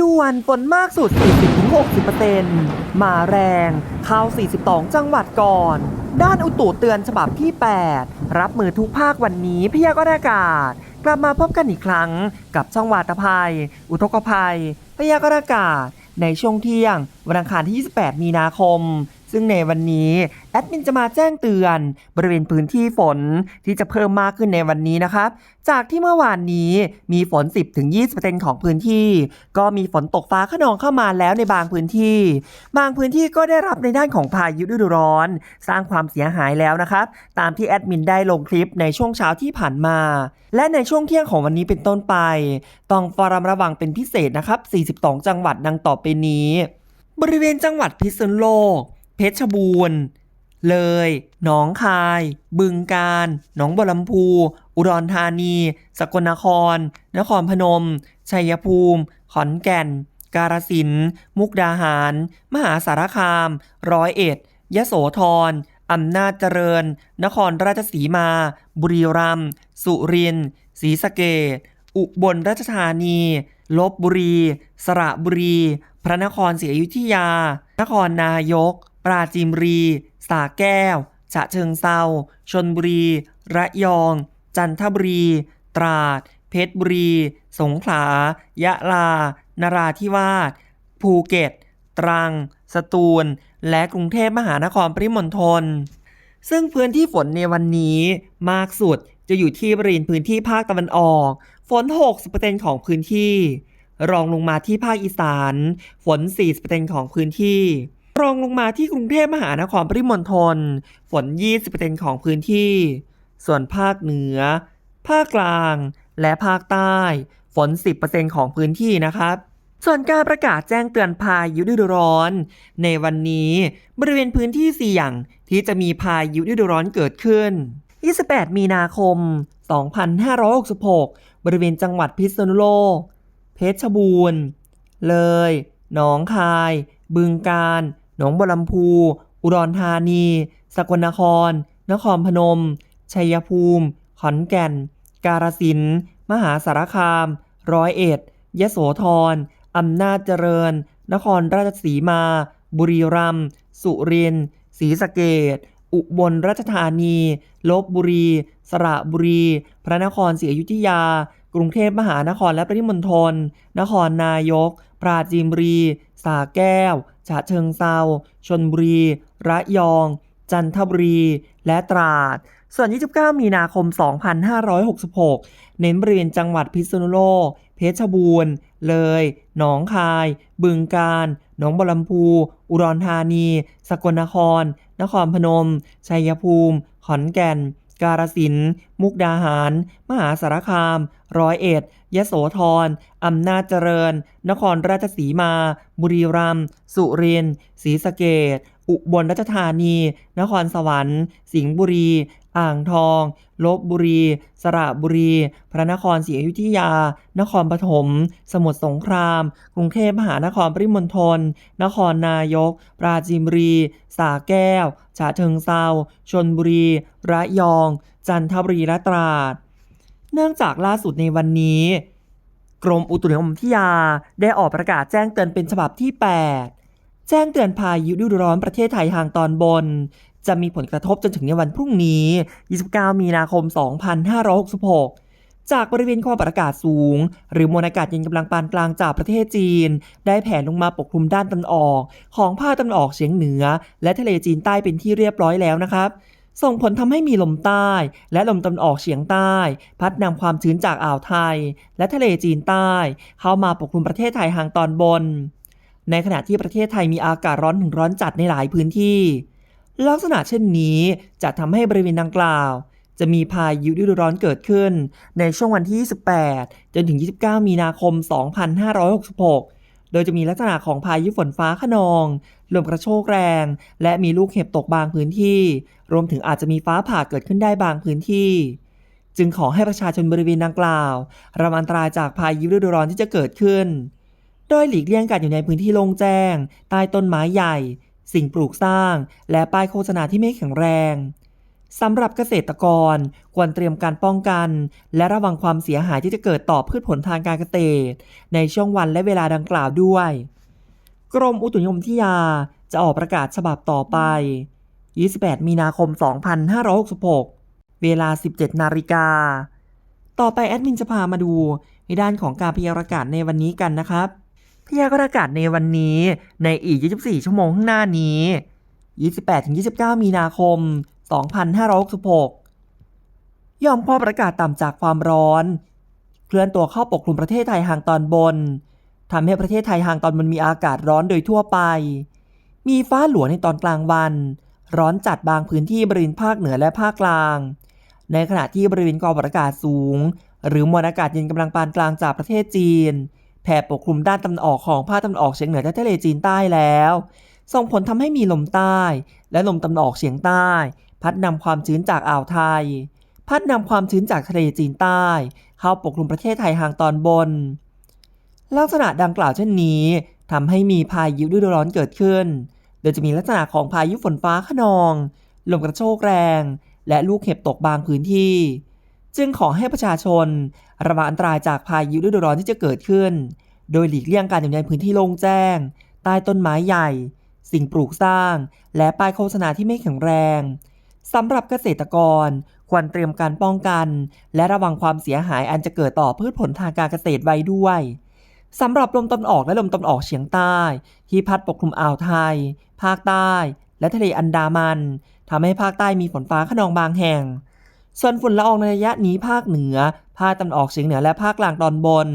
ด่วนฝนมากสุด 40-60%มาแรงเข้า 42 จังหวัดก่อน ด้านอุตุเตือนฉบับที่ 8 รับมือทุกภาควันนี้พยากรณ์อากาศ กลับมาพบกันอีกครั้งกับช่องวาตภัย อุทกภัย พยากรณ์อากาศ ในช่วงเที่ยง วันอังคารที่ 28 มีนาคม ซึ่งในวันนี้แอดมินจะมาแจ้งเตือน บริเวณพื้นที่ฝนที่จะเพิ่มมากขึ้นในวันนี้นะครับ จากที่เมื่อวานนี้มีฝน 10-20%ของพื้นที่ ก็มีฝนตกฟ้าขนองเข้ามาแล้วในบางพื้นที่ บางพื้นที่ก็ได้รับในด้านของพายุฤดูร้อน สร้างความเสียหายแล้วนะครับ ตามที่แอดมินได้ลงคลิปในช่วงเช้าที่ผ่านมา และในช่วงเที่ยงของวันนี้เป็นต้นไป ต้องเฝ้าระวังเป็นพิเศษนะครับ 42 จังหวัดดังต่อไปนี้ บริเวณจังหวัดพิษณุโลก เพชรบูรณ์ เลย หนองคาย บึงกาฬหนองบัวลำพู อุดรธานี สกลนคร นครพนม ชัยภูมิ ขอนแก่น กาฬสินธุ์มุกดาหาร มหาสารคาม ร้อยเอ็ด ยโสธรอำนาจเจริญ นครราชสีมา บุรีรัมย์ สุรินทร์ ศรีสะเกษอุบลราชธานี ลบบุรี สระบุรี พระนครศรีอยุธยา นครนายก ปราจีนบุรี สาแก้ว ฉะเชิงเซาชนบุรี ระยอง จันทบุรี ตราด เพชรบุรี สงขลา ยะลา นราธิวาส ภูเก็ต ตรัง สตูล และกรุงเทพมหานครปริมณฑล ซึ่งพื้นที่ฝนในวันนี้มากสุดจะอยู่ที่บริเวณพื้นที่ภาคตะวันออก ฝน 60%ของพื้นที่ รองลงมาที่ภาคอีสาน ฝน 40%ของพื้นที่ รองลงมาที่กรุงเทพมหานครปริมณฑลฝน 20%ของพื้นที่ ส่วนภาคเหนือ ภาคกลาง และภาคใต้ ฝน 10%ของพื้นที่นะครับ ส่วนการประกาศแจ้งเตือนพายุฤดูร้อน ในวันนี้บริเวณพื้นที่เสี่ยงที่จะมีพายุฤดูร้อนเกิดขึ้น 28 มีนาคม 2566 บริเวณจังหวัดพิษณุโลก เพชรบูรณ์ เลย หนองคายบึงกาฬ หนองบัวลำพู อุดรธานี สกลนคร นครพนม ชัยภูมิ ขอนแก่น กาฬสินธุ์มหาสารคาม ร้อยเอ็ด ยโสธร อำนาจเจริญ นครราชสีมา บุรีรัมย์ สุรินทร์ ศรีสะเกษอุบลราชธานี ลบบุรี สระบุรี พระนครศรีอยุธยา กรุงเทพมหานครและปริมณฑล นครนายก ปราจีนบุรี สาแก้ว ฉะเชิงเซาชนบุรี ระยอง จันทบุรี และตราด ส่วน 29 มีนาคม 2566 เน้นบริเวณจังหวัดพิษณุโลก เพชรบูรณ์ เลย หนองคาย บึงกาฬ หนองบัวลำพู อุดรธานี สกลนคร นครพนม ชัยภูมิ ขอนแก่น การสิน มุกดาหาร มหาสารคาม ร้อยเอ็ด ยโสธร อำนาจเจริญ นครราชสีมา บุรีรัมย์ สุรินทร์ ศรีสะเกด อุบลราชธานี นครสวรรค์ สิงห์บุรี อ่างทอง ลบบุรี สระบุรี พระนครศรีอยุธยา นครปฐม สมุทรสงคราม กรุงเทพมหานครปริมณฑล นครนายก ปราจีนบุรี สาแก้ว ฉะเชิงเซาชนบุรี ระยอง จันทบุรี และตราด เนื่องจากล่าสุดในวันนี้ กรมอุตุนิยมวิทยาได้ออกประกาศแจ้งเตือนเป็นฉบับที่ 8 แจ้งเตือนพายุฤดูร้อนประเทศไทยทางตอนบน จะมีผลกระทบจนถึงในวันพรุ่งนี้ 29 มีนาคม 2566จากบริเวณความกดอากาศสูง หรือมวลอากาศเย็นกำลังปานกลางจากประเทศจีน ได้แผ่ลงมาปกคลุมด้านตะวันออก ของภาคตะวันออกเฉียงเหนือ และทะเลจีนใต้เป็นที่เรียบร้อยแล้วนะครับ ส่งผลทำให้มีลมใต้ และลมตะวันออกเฉียงใต้ พัดนำความชื้นจากอ่าวไทย และทะเลจีนใต้ เข้ามาปกคลุมประเทศไทยทางตอนบน ในขณะที่ประเทศไทยมีอากาศร้อนถึงร้อนจัดในหลายพื้นที่ ลักษณะเช่นนี้จะทำให้บริเวณดังกล่าว จะมีพายุฤดูร้อนเกิดขึ้น ในช่วงวันที่ 28 จนถึง 29 มีนาคม 2566 โดยจะมีลักษณะของพายุฝนฟ้าขนอง ลมกระโชกแรง และมีลูกเห็บตกบางพื้นที่ รวมถึงอาจจะมีฟ้าผ่าเกิดขึ้นได้บางพื้นที่จึงขอให้ประชาชนบริเวณดังกล่าวระวังอันตรายจากพายุฤดูร้อนที่จะเกิดขึ้น โดยหลีกเลี่ยงการอยู่ในพื้นที่โล่งแจ้ง ใต้ต้นไม้ใหญ่ สิ่งปลูกสร้าง และป้ายโฆษณาที่ไม่แข็งแรงสำหรับเกษตรกรควรเตรียมการป้องกัน และระวังความเสียหายที่จะเกิดต่อพืชผลทางการเกษตร ในช่วงวันและเวลาดังกล่าวด้วย กรมอุตุนิยมวิทยาจะออกประกาศฉบับต่อไป 28 มีนาคม 2566 เวลา 17 นาฬิกา ต่อไปแอดมินจะพามาดูในด้านของการพยากรณ์อากาศในวันนี้กันนะครับ พยากรณ์อากาศในวันนี้ในอีก 24 ชั่วโมงข้างหน้านี้ 28-29 มีนาคม 2566ยอมความประกาศต่ำจากความร้อน เคลื่อนตัวเข้าปกคลุมประเทศไทยห่างตอนบนทำให้ประเทศไทยห่างตอนบนมีอากาศร้อนโดยทั่วไป มีฟ้าหลวในตอนกลางวัน ร้อนจัดบางพื้นที่บริเวณภาคเหนือและภาคกลาง ในขณะที่บริเวณกองอากาศสูง หรือมวลอากาศเย็นกำลังปานกลางจากประเทศจีน แผ่ปกคลุมด้านตะวันออกของภาคตะวันออกเฉียงเหนือและทะเลจีนใต้แล้ว ส่งผลทำให้มีลมใต้ และลมตะวันออกเฉียงใต้ พัดนำความชื้นจากอ่าวไทย พัดนำความชื้นจากทะเลจีนใต้ เข้าปกคลุมประเทศไทยห่างตอนบน ลักษณะดังกล่าวเช่นนี้ทำให้มีพายุฤดูร้อนเกิดขึ้น โดยจะมีลักษณะของพายุฝนฟ้าขนอง ลมกระโชกแรง และลูกเห็บตกบางพื้นที่ จึงขอให้ประชาชน ระวังอันตรายจากพายุฤดูร้อนที่จะเกิดขึ้น โดยหลีกเลี่ยงการอยู่ในพื้นที่โล่งแจ้ง ใต้ต้นไม้ใหญ่ สิ่งปลูกสร้าง และป้ายโฆษณาที่ไม่แข็งแรงสำหรับเกษตรกรควรเตรียมการป้องกัน และระวังความเสียหายอันจะเกิดต่อพืชผลทางการเกษตรไว้ด้วยสำหรับลมตะวันออกและลมตะวันออกเฉียงใต้ ที่พัดปกคลุมอ่าวไทย ภาคใต้ และทะเลอันดามันทำให้ภาคใต้มีฝนฟ้าขนองบางแห่ง ส่วนฝุ่นละอองในระยะนี้ภาคเหนือ ภาคตะวันออกเฉียงเหนือและภาคกลางตอนบน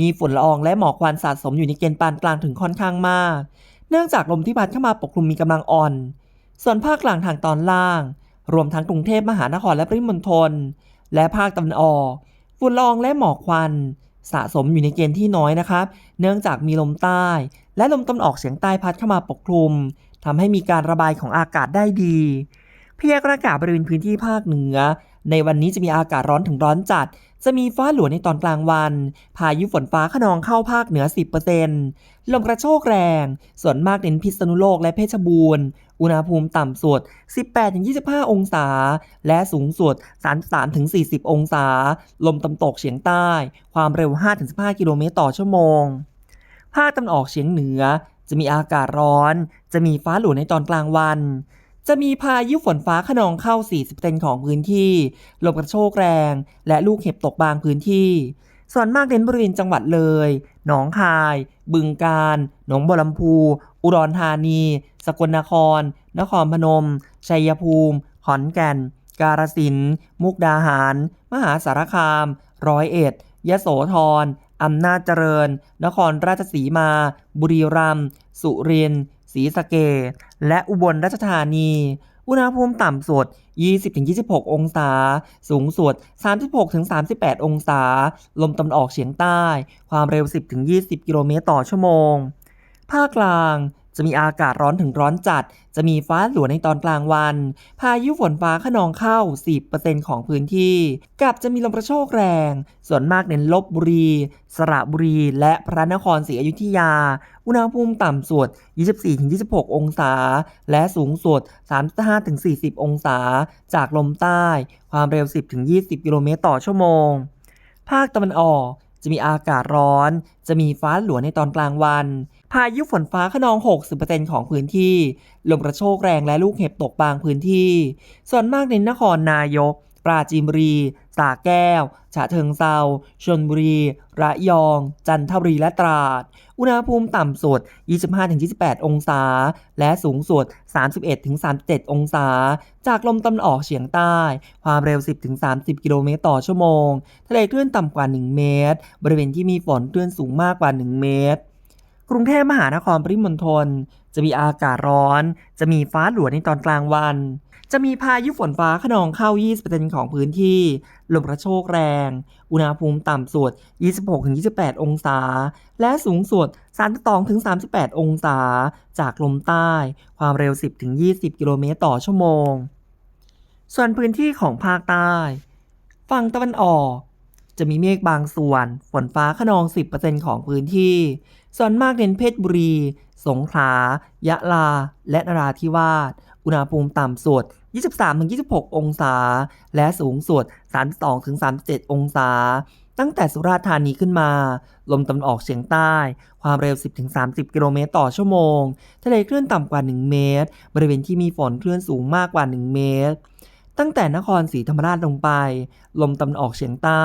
มีฝุ่นละอองและหมอกควันสะสมอยู่ในเกณฑ์ปานกลางถึงค่อนข้างมาก เนื่องจากลมที่พัดเข้ามาปกคลุมมีกำลังอ่อน ส่วนภาคกลางทางตอนล่าง รวมทั้งกรุงเทพมหานครและปริมณฑลและภาคตะวันออก ฝุ่นละอองและหมอกควัน สะสมอยู่ในเกณฑ์ที่น้อยนะครับ เนื่องจากมีลมใต้ และลมตะวันออกเฉียงใต้พัดเข้ามาปกคลุมทำให้มีการระบายของอากาศได้ดีพยากรณ์อากาศบริเวณพื้นที่ภาคเหนือ ในวันนี้จะมีอากาศร้อนถึงร้อนจัด จะมีฟ้าหลวในตอนกลางวัน พายุฝนฟ้าขนองเข้าภาคเหนือ 10%ลมกระโชกแรง ส่วนมากเน้นพิษณุโลกและเพชรบูรณ์ อุณหภูมิต่ำสุด 18-25 องศา และสูงสุด 33-40 องศา ลมตะวันตกเฉียงใต้ ความเร็ว 5-15 กิโลเมตรต่อชั่วโมง ภาคตะวันออกเฉียงเหนือจะมีอากาศร้อน จะมีฟ้าหลวในตอนกลางวัน จะมีพายุฝนฟ้าขนองเข้า 40%ของพื้นที่ ลมกระโชกแรง และลูกเห็บตกบางพื้นที่ ส่วนมากเน้นบริเวณจังหวัดเลย หนองคาย บึงกาฬ หนองบัวลำพู อุดรธานี สกลนคร นครพนม ชัยภูมิ ขอนแก่น กาฬสินธุ์มุกดาหาร มหาสารคาม ร้อยเอ็ด ยโสธรอำนาจเจริญ นครราชสีมา บุรีรัมย์ สุรินทร์ ศรีสะเกดและอุบลราชธานี อุณหภูมิต่ำสุด 20-26 องศา สูงสุด 36-38 องศา ลมตะวันออกเฉียงใต้ ความเร็ว 10-20 กิโลเมตรต่อชั่วโมง ภาคกลาง จะมีอากาศร้อนถึงร้อนจัด จะมีฟ้าหลวในตอนกลางวัน พายุฝนฟ้าขนองเข้า 10%ของพื้นที่ กับจะมีลมกระโชกแรง ส่วนมากเน้นลบบุรี สระบุรี และพระนครศรีอยุธยา อุณหภูมิต่ำสุด 24-26 องศา และสูงสุด 35-40 องศา จากลมใต้ ความเร็ว 10-20 กิโลเมตรต่อชั่วโมง ภาคตะวันออกจะมีอากาศร้อน จะมีฟ้าหลวในตอนกลางวัน พายุฝนฟ้าขนอง 60%ของพื้นที่ ลมกระโชกแรงและลูกเห็บตกบางพื้นที่ ส่วนมากในนครนายก ปราจีนบุรีสระแก้ว ฉะเชิงเซาชลบุรี ระยอง จันทบุรี และตราด อุณหภูมิต่ำสุด 25-28 องศา และสูงสุด 31-37 องศา จากลมตะวันออกเฉียงใต้ ความเร็ว 10-30 กิโลเมตรต่อชั่วโมง ทะเลคลื่นต่ำกว่า 1 เมตร บริเวณที่มีฝนคลื่นสูงมากกว่า 1 เมตร กรุงเทพมหานครปริมณฑลจะมีอากาศร้อน จะมีฟ้าหลวในตอนกลางวัน จะมีพายุฝนฟ้าขนองเข้า 20%ของพื้นที่ ลมกระโชกแรง อุณหภูมิต่ำสุด 26-28 องศา และสูงสุด 32-38 องศา จากลมใต้ ความเร็ว 10-20 กิโลเมตรต่อชั่วโมง ส่วนพื้นที่ของภาคใต้ ฝั่งตะวันออกจะมีเมฆบางส่วน ฝนฟ้าขนอง 10%ของพื้นที่ ส่วนมากเน้นเพชรบุรี สงขลา ยะลา และนราธิวาส อุณหภูมิต่ำสุด 23-26 องศา และสูงสุด 32-37 องศา ตั้งแต่สุราษฎร์ธานีขึ้นมา ลมตะวันออกเฉียงใต้ ความเร็ว 10-30 กิโลเมตรต่อชั่วโมง ทะเลคลื่นต่ำกว่า 1 เมตร บริเวณที่มีฝนคลื่นสูงมากกว่า 1 เมตร ตั้งแต่นครศรีธรรมราชลงไป ลมตะวันออกเฉียงใต้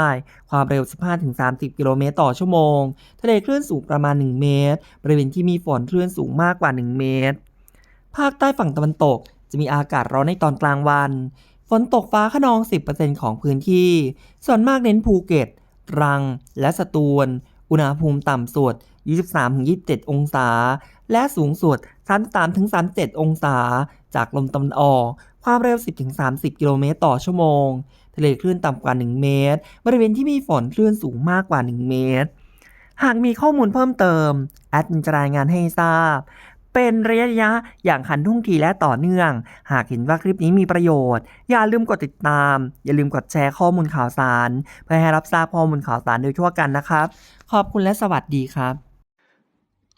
ความเร็ว 15-30 กิโลเมตรต่อชั่วโมง ทะเลคลื่นสูงประมาณ 1 เมตร บริเวณที่มีฝนคลื่นสูงมากกว่า 1 เมตร ภาคใต้ฝั่งตะวันตกจะมีอากาศร้อนในตอนกลางวัน ฝนตกฟ้าขนอง 10%ของพื้นที่ ส่วนมากเน้นภูเก็ตตรัง และสตูล อุณหภูมิต่ำสุด 23-27 องศา และสูงสุด 33-37 องศา จากลมตะวันออก ความเร็ว 10-30 กิโลเมตรต่อชั่วโมง ทะเลคลื่นต่ำกว่า 1 เมตร บริเวณที่มีฝนคลื่นสูงมากกว่า 1 เมตร หากมีข้อมูลเพิ่มเติม แอดมินจะรายงานให้ทราบเป็นระยะยะอย่างขันทุ่งทีและต่อเนื่อง หากเห็นว่าคลิปนี้มีประโยชน์ อย่าลืมกดติดตาม อย่าลืมกดแชร์ข้อมูลข่าวสาร เพื่อให้รับทราบข้อมูลข่าวสารโดยทั่วกันนะครับ ขอบคุณและสวัสดีครับ